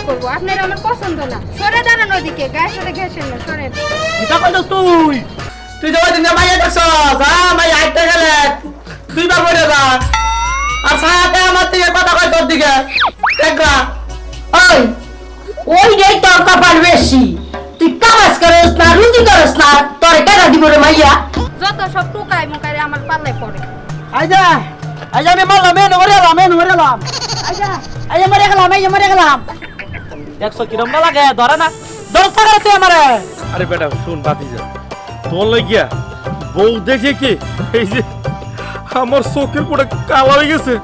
বিয়ে করব। আপনার আমার পছন্দ না। সরে দাঁড়ান ওদিকে গায়ের সাথে ঘেসেন না সরেন এটা কইছ তুই। তুই যাওয়া দিন মাইয়া দেখছ যা মাইয়া আইতে গেলে তুই বা বলে যা। আর সাথে আমার থেকে কথা কয় তোর দিকে। দেখরা ওই ওইটাই তোর কপাল বেশি। তুই কামাজ করস না রুজি করস না তোর টাকা দিব রে মাইয়া? যত সব টুকাই মুকাই আমার পাল্লায় পড়ে। আইজা আইজা আমি মারলাম মেন মরে এলাম মেন মরে এলাম। আইজা আইজা মরে গেলাম আইজা মরে গেলাম। দেখছ কিরম লাগে ধরে না। দশ টাকা তুই আমারে। আরে বেটা শুন বাতি যা তোর লাগিয়া বউ দেখে কি এই যে আমার চোখের কোটা কালো হয়ে গেছে?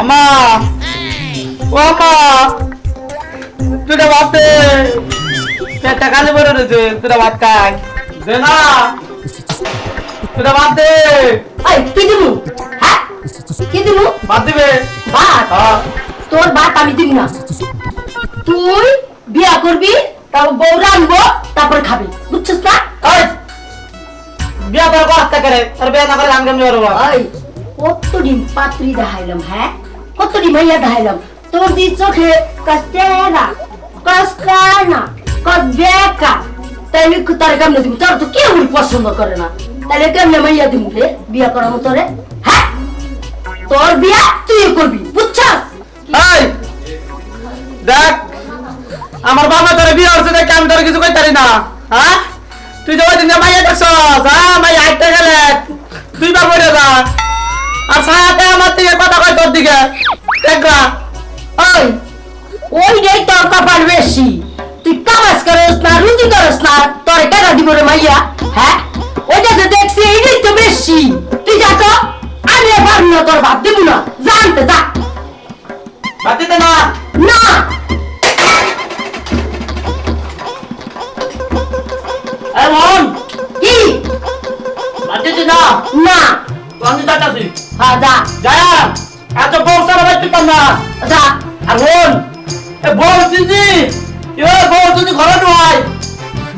আমা ও আমা দে পেটটা খালি পড়ে রয়েছে তুই ভাত খাই। দে না। তুই ভাত দে। ওই কি দিব? হ্যাঁ? কি দিব? ভাত দিবে। ভাত? হ্যাঁ। তোর ভাত আমি দিব না। তুই বিয়া করবি তারপর বউ রানবো তারপর খাবি। বুঝছিস না? বিয়া করে কষ্ট করে আর বিয়া না করে আমি কেমনি করব? কত ডিম পাত্রী দেখাইলাম হ্যাঁ? কত ডিম মাইয়া দেখাইলাম। তোর দি চোখে কষ্টেরা কষ্টানা কত বেকা তাইলে তার কেমনে দিব? তোর তো কেউ পছন্দ করে না? তাইলে কেমনে মাইয়া দিব রে? বিয়া করার হ্যাঁ? তোর বিয়া তুই করবি, বুঝছস? এই! দেখ, আমার বাবা তোর বিয়ে হচ্ছে দেখে আমি তোর কিছু কইতারি না হ্যাঁ? তুই যে ওই দিন মাইয়া দেখছ যা মাইয়া আইতে গেলে, তুই বা বলে যা। আর সাথে আমার থেকে কথা কয় তোর দিকে। দেখরা ওই ওইটাই তোর কপাল বেশি। তুই কামাজ করস না রুজি করস না তোর টাকা দিব রে মাইয়া হ্যাঁ? ওইটা যে দেখছি এইটাই তো বেশি। তুই যা তো আমি পারব না তোর ভাত দিব না। জানতে যা। বাতিতে না। না। এই মন। কি? বাতিতে না। না। আমি যাচ্ছি হ্যাঁ যা। যায়া এত বউ সারা বাইতে পার না। যা। আর বউ দিদি এ বউ যদি ঘরে নয়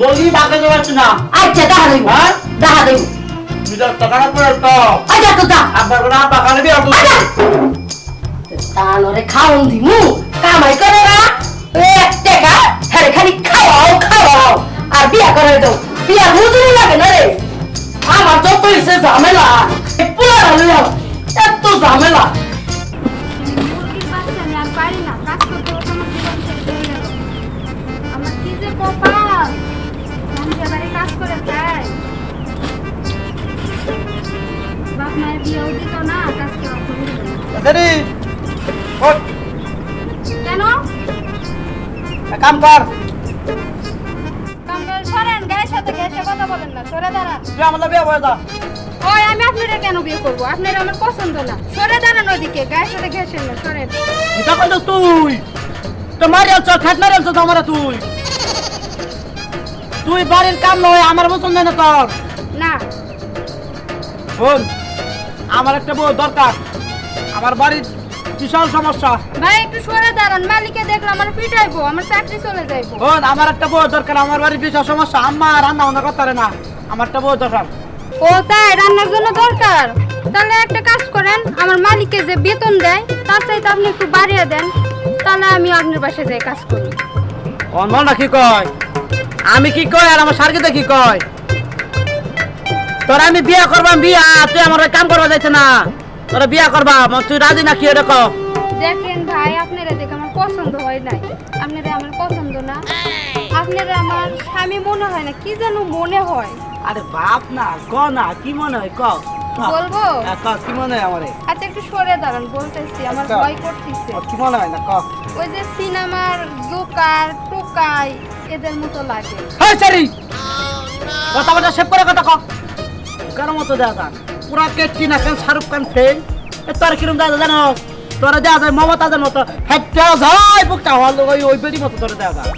বলি বাকে যাচ্ছে না। আচ্ছা দেখা দেব হ্যাঁ? দেখা দেব তুই তো টাকা করে তো। আচ্ছা তো যা। আব্বার কোনো আব্বা খানে বিয়ে করতো আচ্ছা। তানরে খাওন দিমু। কামাই করে না। এক টাকা হ্যাঁ খালি খাওয়াও খাওয়াও। আর বিয়া করে দাও। বিয়া মজুরি লাগে না রে। আমার যত ইসে ঝামেলা পুলারা এত ঝামেলা। কপাল। আমি এবারে কাজ করে খাই বাপ মায়ের বিয়েও দিত না কাজ করা কেন? কাম কর। সরেন গায়ের সাথে ঘেসে কথা বলেন না সরে দাঁড়ান। আমার বিয়ে হয়ে যা। ওই আমি আপনারা কেন বিয়ে করব? আপনার আমার পছন্দ না। সরে দাঁড়ান ওদিকে গায়ের সাথে ঘেসেন না সরেন। এটা তুই। তো মারি আলছ খাট মারি আলছ তো আমারে তুই। তুই বাড়ির কাম নয় আমার পছন্দ না তোর। না। শোন আমার একটা বউ দরকার। আমার বাড়ির বিশাল সমস্যা। ভাই একটু সরে দাঁড়ান। মালিকে দেখল আমার পিটাইবো আমার চাকরি চলে যাইবো। শোন আমার একটা বউ দরকার আমার বাড়ির বিশাল সমস্যা। আম্মা রান্না বান্না করতে পারে না। আমার একটা বউ দরকার। ও তাই? রান্নার জন্য দরকার? তাহলে একটা কাজ করেন আমার মালিককে যে বেতন দেয় তার চাইতে আপনি একটু বাড়িয়ে দেন। তাহলে আমি আপনার বাসায় যাই কাজ করি। অনমনা কি কয়? আমি কি কয় আর আমার সার্গিতে কি কয় তোরা আমি বিয়া করবাম বিয়া? তুই আমার কাম করবা যাইছে না। তোরা বিয়া করবা তুই রাজি না কি দেখো দেখেন ভাই আপনারা দেখে আমার পছন্দ হয় নাই। আপনারা আমার পছন্দ না। আপনারা আমার স্বামী মনে হয় না কি যেন মনে হয়। আরে বাপ না ক না কি মনে হয়? ক বলব? হ্যাঁ, কি মনে হয় আমারে? আচ্ছা একটু সরে দাঁড়ান বলতেছি আমার। ভয় করতেছে। কি মনে হয় না? ক। ওই যে সিনেমার জোকার টোকাই এদের মতো লাগে। হ্যাঁ সারি! সেভ করে কথা কার মতো দেয়া পুরা শাহরুখ খান ফেল তোর কিরম যায় জানো? তোরা দেয়া যায় মমতাজের মতো। যায় বুকটা হল ওই ওই বেরি মতো তোরা দেয়া যায়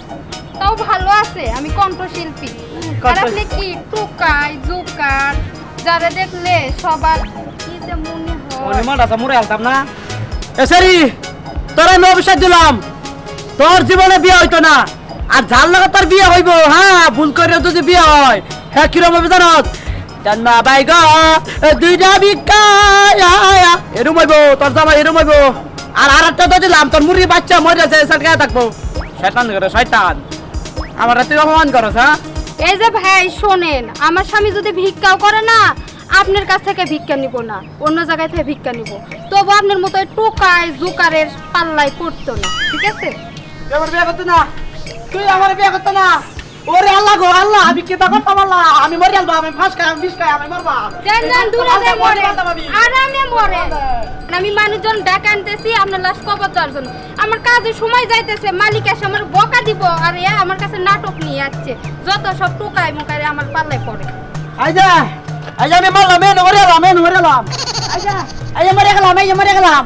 তাও ভালো আছে আমি কণ্ঠশিল্পী। আর আপনি কি টোকাই জোকার যারা দেখলে সবার কি যে মনে হয়। অনিমা দাদা মুড়ে আলতাম না। এ সারি তোরা আমি অভিশাপ দিলাম। তোর জীবনে বিয়ে হইতো না। আর ঝাল লাগা তোর বিয়ে হইব হ্যাঁ ভুল করে যদি বিয়ে হয় হ্যাঁ কিরম হবে জানত জানমা বাই গা দুইটা বিকা এরম হইব তোর জামা এরম হইব। আর আর একটা তো দিলাম তোর মুরগি বাচ্চা মরে যাচ্ছে সাটকা থাকব। শয়তান করে শয়তান। আমার তুই অপমান করস হ্যাঁ? এই যে ভাই শোনেন আমার স্বামী যদি ভিক্ষাও করে না আপনার কাছ থেকে ভিক্ষা নিব না। অন্য জায়গায় থেকে ভিক্ষা নিব। তবু আপনার মতো টোকায় জোকারের পাল্লায় পড়তো না ঠিক আছে? তুই আমার বিয়ে করতে না। তুই আমার বিয়ে করতে না। ওরে আল্লাহ গো আল্লাহ আমি কি তা করতাম আল্লাহ আমি মরে আলবা আমি ফাঁস খাই আমি বিষ খাই আমি মরবা। দেন দেন দূরে আল্লাহ মরে। আরামে মরে। আমি মানুষজন ডাকা আনতেছি আপনার লাশ কবর দেওয়ার জন্য। আমার কাজে সময় যাইতেছে মালিক এসে আমার বকা দিব। আর এ আমার কাছে নাটক নিয়ে যাচ্ছে যত সব টোকায় মোকায় আমার পাল্লায় পড়ে। আইজা আইজা আমি মরলাম মেন মরে এলাম মেন মরে এলাম আইজা আইজা মরে গেলাম আইজা মরে গেলাম।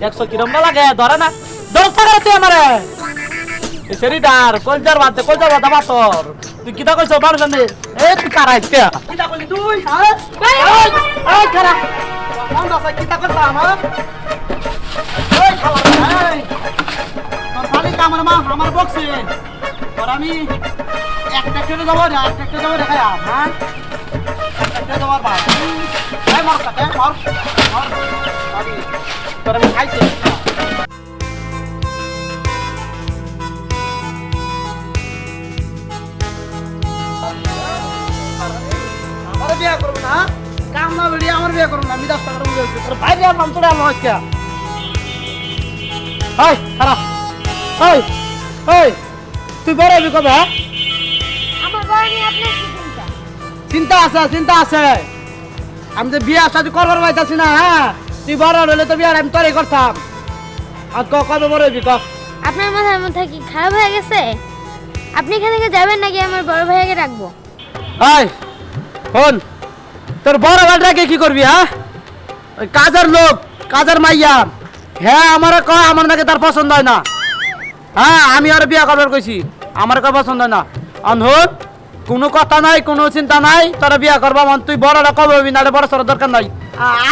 দেখছ কিরম লাগে ধরে না। টাকা তুই আমারে। সেরিডার কলজার বাতে কলজার বাতা বাতর তুই কিটা কইছ বারো জানে। এ তুই কারাইতে কিটা কইলি তুই হ্যাঁ? এই কারা কোন দাসা কিটা করতাম হ্যাঁ এই শালা এই। তোর খালি কামর মা আমার বক্সে। তোর আমি একটা কেটে যাব না একটা কেটে যাব আম হ্যাঁ? কেটে যাব বাস এই মর কাটে মর। মর। তোর আমি খাইছি। বিয়ে করব না কাম না বেরিয়ে আমার বিয়ে করব না আমি বলছি তোর ভাই নাম আমার হাই খারাপ হাই হাই তুই বড় হবি কবে হ্যাঁ? আমার বড় নিয়ে আপনার চিন্তা? চিন্তা আছে চিন্তা আছে। আমি যে বিয়ে শাদি করবার পাইতাছি না হ্যাঁ? তুই বড় হলে তো বিয়ে আমি তৈরি করতাম। আর ক কবে বড় হবি ক? আপনার মাথার মধ্যে কি খারাপ হয়ে গেছে? আপনি এখান থেকে যাবেন নাকি আমার বড় ভাইয়াকে রাখব হাই শোন তোর বড় ভাইটাকে কি করবি হ্যাঁ? ওই কাজের লোক কাজের মাইয়া হ্যাঁ আমার কয় আমার নাকি তার পছন্দ হয় না। হ্যাঁ আমি আর বিয়া করবার কইছি আমার কয় পছন্দ হয় না। অনহুন কোনো কথা নাই কোনো চিন্তা নাই তোরা বিয়া করবা মন তুই বড়টা কবে হবি না বড় সড় দরকার নাই।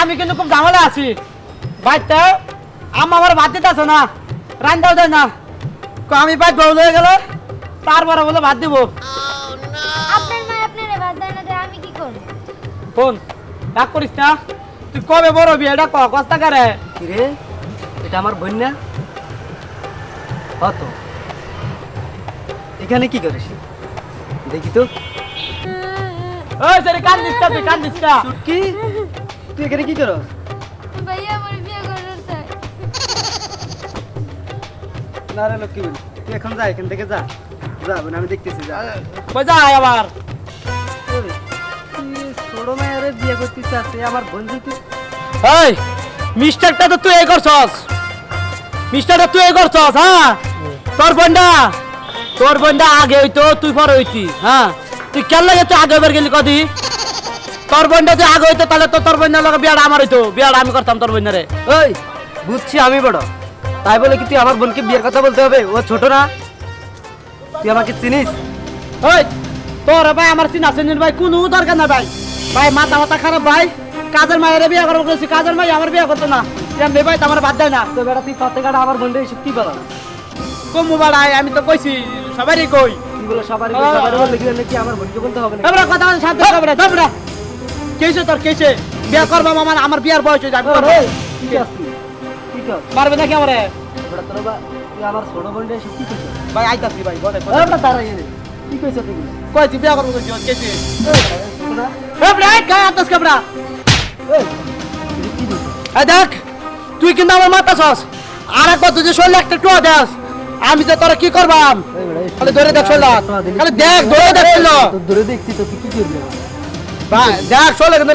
আমি কিন্তু খুব ঝামেলা আছি। বাইতে আম্মা আমার ভাত দিতে আছে না রান্দাও দেয় না। ক- আমি বাইক বউ হয়ে গেলে তারপরে বলে ভাত দিব। ফোন। ডাক করিস না। তুই কবে বড় হবি এটা ক কস্তা করে? রে এটা আমার বোন না? কত এখানে কি করিস? দেখি তো। ওই সরি কান দিস তুই কান দিস কি তুই এখানে কি করস? ভাইয়া আমার বিয়ে করার চাই। না রে লক্ষ্মী তুই এখন যা এখান থেকে যা। যা আমি দেখতেছি যা। কই যায় আবার? মিস্টারটা তো তুই মিস্টারটা তুই করছস হ্যাঁ? তোর তোর আগে হইতো, তুই হইতি হ্যাঁ? তুই আগে গেলি কদি? তোর আগে হইতো, তাহলে তোর আমার হইতো। আমি করতাম তোর বোনের ওই বুঝছি আমি বড়। তাই বলে কি তুই আমার বোনকে বিয়ের কথা বলতে হবে? ও ছোট না। তুই আমাকে চিনিস? ওই তোর ভাই আমার চিনা চিনির ভাই কোনো দরকার না ভাই। ভাই মাথা মাথা খারাপ ভাই। কাজের মায়ের বিয়ে করব করেছি কাজের মাই আমার বিয়ে করতো না। এমনি ভাই তো আমার বাদ দেয় না। তো বেটা তুই পাতে কাটা আমার বোনটা এসব কি বলো? কমু বাড়াই আমি তো কইছি সবারই কই। বলে সবারই ও, সবারই ও। বললে কি নাকি আমার বোনকে বলতে হবে না তারপরে কথা শান্ত হবে কেছে তোর বিয়ে করব আমার আমার বিয়ার বয়স হয়ে যাবে এই, কি কাজ তুই? কি কাজ? মারবে নাকি আমারে? বেটা তোর বা- আমার ছোট এসব কি করছিস ভাই আইতাছি ভাই বলে দাঁড়াই কি কইছ তুই? কইছি বিয়ে করব কইছি তোরা তো দেখ শরীরে তো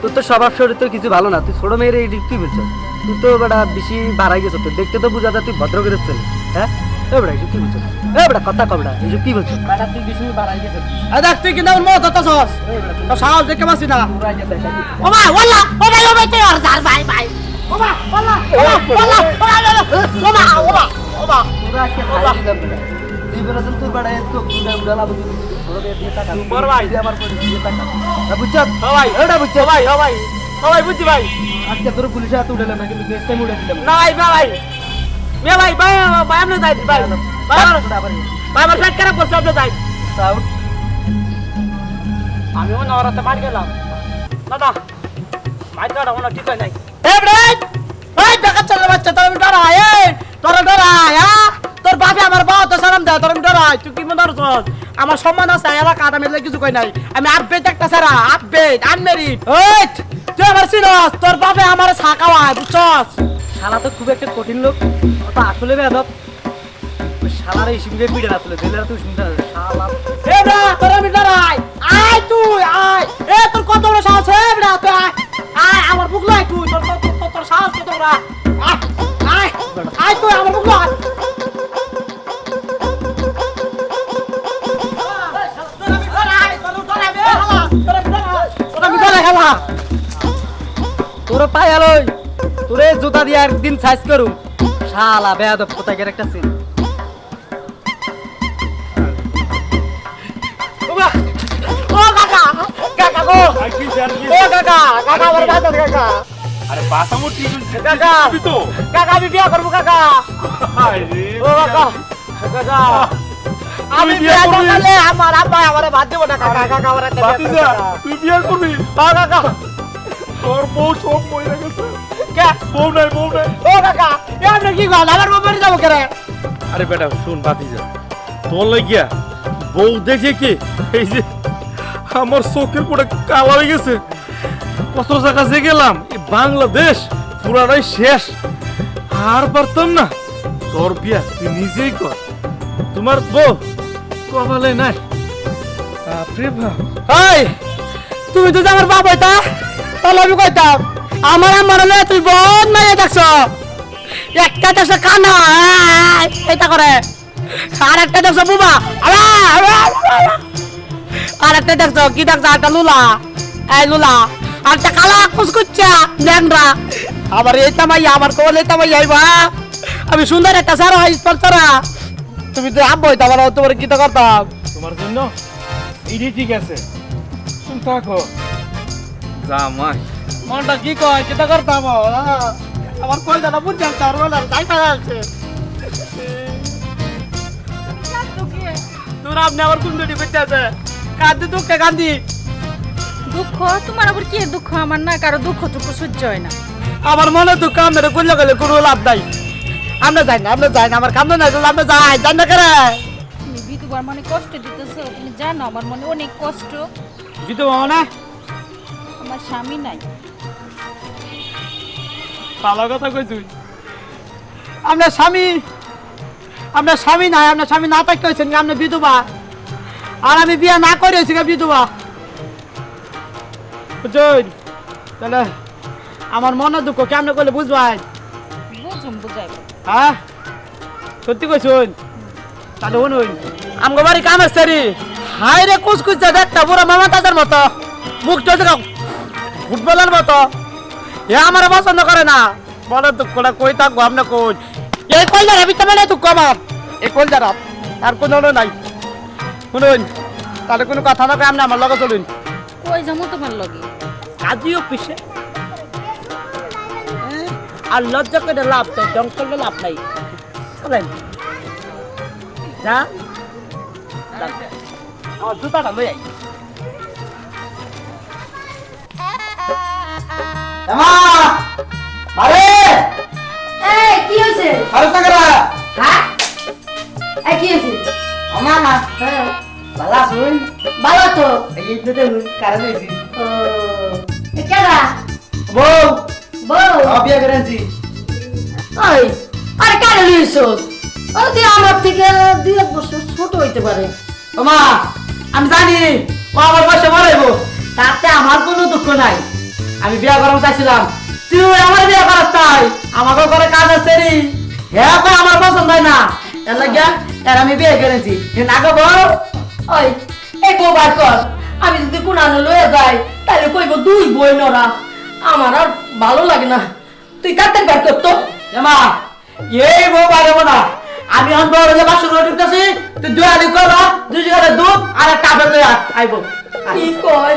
তো তো স্বভাব কিছু ভালো না। তুই ছোট মেয়ের এই কি বলছ তুই তো বেটা বেশি বাড়াই গেছ তোর দেখতে তো বুঝা যায় তুই ভদ্র করে ছেলে। হ্যাঁ? বেটা এইসব কি বলছ এই বেটা কথা কবড়া এইসব কি বলছ বেটা তুই বেশি বাড়াই গেছ এই দেখ তুই কিন্তু মত বেটা তুই তো সাহস দেখে পাচ্ছি না ও ভাই ওলা ও ভাই ও ভাই তুই আর যার ভাই ভাই ও ভাই ওলা ওলা ওলা ওলা ও ভাই ও ভাই ও ভাই পুরা আজকে খাই দিলাম বেটা তুই বলেছিস তোর বেটা এত গুড়া গুড়া লাভ তুই বড় ভাই। আমার পরে টাকা বুঝছ ভাই এটা বুঝছ ভাই ভাই ভাই বুঝছি ভাই আজকে তোর পুলিশে হাতে উঠে না কিন্তু নেক্সট টাইম উঠে দিলাম নাই ভাই মেলাই ভাই ভাই আপনি যাই ভাই ভাই আমার ভাই খারাপ করছে আপনি যাই। আমিও নরাতে মার গেলাম। দাদা মার কাটা কোনো ঠিক হয় নাই। এ টাকা চলে বাচ্চা তোর ডরাই এই তোর হ্যাঁ তোর বাপে আমার বাবা তো সালাম দেয় তোর আমি ডরাই। তুই কি মনে করছস? আমার সম্মান আছে কিছু কই নাই। আমি আপডেট একটা সারা আপডেট আনমেরিড এই তুই আমার চিনস তোর বাপে আমার ছাকাওয়ায় বুঝছস? শালা তো খুব একটা কঠিন লোক তো আসলে বেয়াদব ওই শালার এই সিমগে পিড়ে আসলে জেলেরা তুই শুনতে শালা এ না তোর আমি ডরাই আয় তুই আয় এ তোর কত বড় সাহস হে না তুই আয় আয় আমার বুক লাই তুই তোর তোর তোর- তোর সাহস কত বড় আয় আয় আয় তুই আমার বুক লাই তোর পাই আলোই তোরে জুতা দিয়ে একদিন সাইজ করুম। শালা বেয়াদব কোথায় একটা সিন ও কাকা! কাকা গো! আর কি আর কি ও কাকা! কাকা আমার বাজার কাকা। আরে বাসামো ঠিক হইছে কাকা। তুই তো? কাকা আমি বিয়া করব কাকা। ও কাকা! কাকা! আমি বিয়া বিয়া করলে আমার আব্বা আমার ভাত দেবো না কাকা কাকা আমার একটা বিয়া বাতিজা করবে। তুই বিয়ে করবি? ও কাকা! তোর বউ সব মরে গেছে। কে? বউ নাই বউ নাই। ও কাকা এ আপনি কি করেন আমার বাবার যাব কেন আরে বেটা শুন বাতিজা তোর লাগিয়া বউ দেখে কি এই যে আমার চোখের কোটা কালো হয়ে গেছে কত জায়গা যে গেলাম এই বাংলাদেশ পুরাটাই শেষ। আর পারতাম না তোর বিয়া তুই নিজেই কর। তোমার বউ কপালে নাই। বাপরে বাপ। তুমি তো যে আমার বাপ হইতা তাহলে আমি কইতাম আমার আমার হলে তুই বহুত মাইয়া দেখছ। একটা দেখছ কানা এইটা করে। আর একটা দেখছ বুবা। আর একটা দেখছ কি দেখছ? একটা লুলা। এই লুলা। আর একটা কালা কুচকুচ্চা ন্যাংরা আবার এইটা মাইয়া আমার কোল এইটা মাইয়া আইবা আমি সুন্দর একটা সারা স্পন্সরা তুমি তো আব্বা হইতা আমার তোমার কি তো করতাম? তোমার জন্য এটি ঠিক আছে। তুমি থাকো। জামাই মনটা কি কয়? কিটা করতাম? আমার কই দাদা বুঝছেন তার বলে তাই টাকা আছে তোর আপনি আবার কোন দুটি করতে আছে? কান্দি দুঃখে কান্দি দুঃখ? তোমার আবার কি দুঃখ? আমার না কারও দুঃখ টুকু সহ্য হয় না। আমার মনে দুঃখ আমার করলে গেলে কোনো লাভ নাই। আমরা যাই না আমরা যাই না আমার কান্দ নাই আমরা যাই যাই না করে? তুমি বিধবার মনে কষ্ট দিতেছো? তুমি জানো আমার মনে অনেক কষ্ট। জিতু মানে? আমার স্বামী নাই। ভালো কথা কই তুই? আপনার স্বামী আপনার স্বামী নাই আপনার স্বামী না থাকতে হয়েছেন আপনি বিধবা। আর আমি বিয়ে না করে হয়েছি বিধবা? বুঝছেন তাহলে আমার মনে দুঃখ কেমন করলে বুঝবাই বুঝুম বুঝাইব হ্যাঁ? সত্যি কইছুন তাহলে শুনুন। আমগো বাড়ি কাম আসছে রে হাই রে কুচকুচ একটা বুড়া মামা তাদের মতো। মুখ চলছে ফুটবলের মতো। এ আমার পছন্দ করে না। বলে দুঃখটা কই থাকব আপনি কোন? এই কই যারা বিতে মানে দুঃখ আমার। এই কই যারা আর কোনো নাই। শুনুন তাহলে কোনো কথা না কই আপনি আমার লগে চলুন। কই যাব তোমার লগে? কাজী অফিসে। আর লজ্জা করে লাভ নাই জং লাভ নাই। চলেন। যা। আমার জুতাটা লই আই আরে এই কি আরে টাকা হ্যাঁ এই কি হয়েছে আমা হ্যাঁ বালা শুন। ভালো তো? এই তো দেখুন কারণ হইছি ও কেডা? বউ। বউ? বিয়ে করেছি ওই আরে কেন ও তুই আমার থেকে দুই এক বছর ছোট হইতে পারে। ওমা আমি জানি ও আমার বয়সে মরাইবো। তাতে আমার কোনো দুঃখ নাই। আমি বিয়ে করাম চাইছিলাম। তুই আমার বিয়ে করাস তাই। আমাকে ঘরে কাজ আছে রে। হ্যাঁ কই আমার পছন্দ হয় না। এর লাগিয়া এর আমি বিয়ে করেছি। হে না গো বউ। ওই এই বউ বার কর। আমি যদি কোনানো লয়ে যাই তাহলে কইব দুই বই নরা আমার আর ভালো লাগে না। তুই কাতে বার কর তো। এমা এই বউ পারব না। আমি অন বড় যে বাসন ঢুকতেছি। তুই দুই আলি করো দুই জায়গায় দুধ আর একটা আপেল লইয়া আইবো কি কয়?